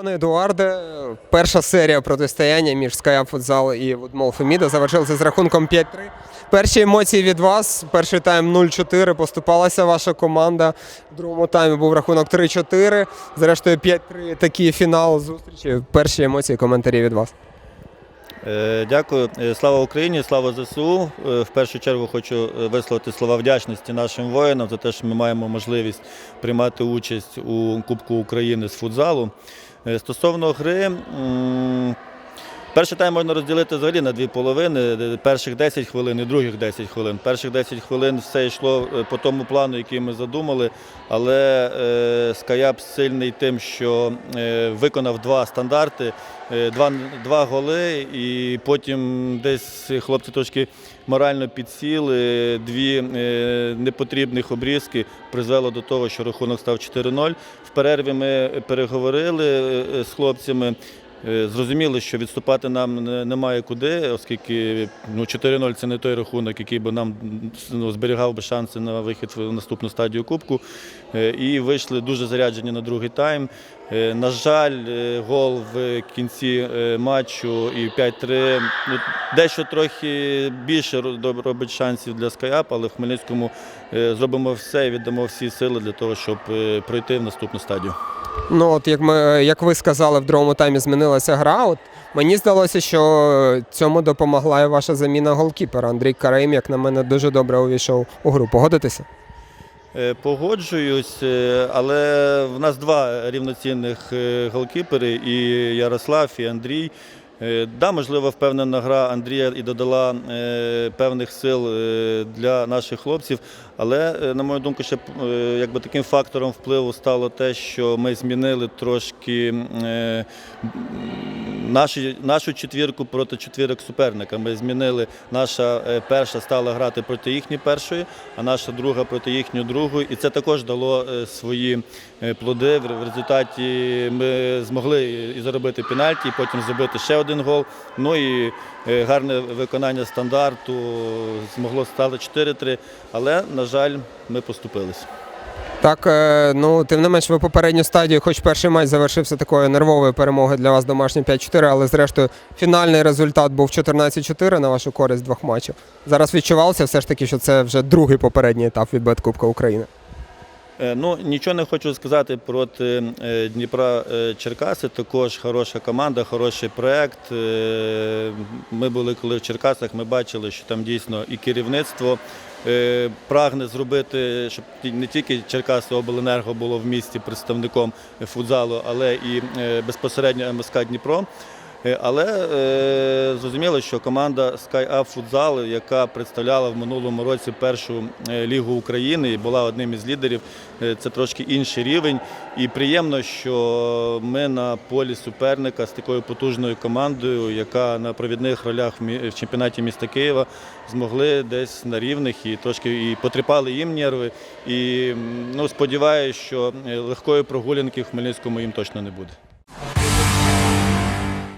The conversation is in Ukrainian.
Пане Едуарде, перша серія протистояння між Скаяп Футзал і Водмол Феміда завершилася з рахунком 5-3. Перші емоції від вас. Перший тайм 0-4. Поступалася ваша команда. В другому таймі був рахунок 3-4. Зрештою 5-3. Такий фінал зустрічі. Перші емоції, коментарі від вас. Е, Дякую. Е, Слава Україні, слава ЗСУ. Е, В першу чергу хочу висловити слова вдячності нашим воїнам за те, що ми маємо можливість приймати участь у Кубку України з футзалу. Е, Стосовно гри, перший тайм можна розділити взагалі на дві половини. Е, Перших 10 хвилин і других 10 хвилин. Перших 10 хвилин все йшло е, по тому плану, який ми задумали, але е, Скаяп сильний тим, що виконав два стандарти. Два, два голи, і потім десь хлопці трошки морально підсіли. Дві непотрібних обрізки призвело до того, що рахунок став 4-0. В перерві ми переговорили з хлопцями. Е, Зрозуміли, що відступати нам немає куди, оскільки ну, 4-0 це не той рахунок, який би нам ну, зберігав би шанси на вихід в наступну стадію Кубку. Е, І вийшли дуже заряджені на другий тайм. Е, На жаль, гол в кінці матчу і 5-3. Ну, дещо трохи більше робить шансів для Скаяп, але в Хмельницькому зробимо все і віддамо всі сили для того, щоб пройти в наступну стадію. Ну, от як ми як ви сказали, в другому таймі змінилася гра. От мені здалося, що цьому допомогла і ваша заміна голкіпера. Андрій Караїм, як на мене, дуже добре увійшов у гру. Погодитеся? Е, Погоджуюсь, е, але в нас два рівноцінних е, голкіпери, і Ярослав, і Андрій. Е, Да, можливо, впевнена гра Андрія і додала е, певних сил е, для наших хлопців, але, на мою думку, ще якби таким фактором впливу стало те, що ми змінили трошки нашу, нашу четвірку проти четвірок суперника. Ми змінили наша перша стала грати проти їхньої першої, а наша друга проти їхньої другої. І це також дало свої плоди. В результаті ми змогли і заробити пенальті, і потім забити ще один гол. Ну і е, гарне виконання стандарту змогло стати 4-3. Але, на жаль, ми поступились. Так, е, ну тим не менш, ви попередню стадію, хоч перший матч завершився такою нервовою перемогою для вас домашній 5-4, але зрештою фінальний результат був 14-4 на вашу користь двох матчів. Зараз відчувалося все ж таки, що це вже другий попередній етап від Беткубка України. Е, Ну, нічого не хочу сказати проти е, Дніпра е, Черкаси. Також хороша команда, хороший проект. Ми були коли в Черкасах, ми бачили, що там дійсно і керівництво прагне зробити, щоб не тільки Черкаси Обленерго було в місті представником футзалу, але і безпосередньо МСК Дніпро. Е, Але е, зрозуміло, що команда SkyUp Futsal, яка представляла в минулому році першу е, лігу України і була одним із лідерів, це трошки інший рівень. І приємно, що ми на полі суперника з такою потужною командою, яка на провідних ролях в чемпіонаті міста Києва змогли десь на рівних і трошки і потріпали їм нерви. І ну, сподіваюся, що легкої прогулянки в Хмельницькому їм точно не буде.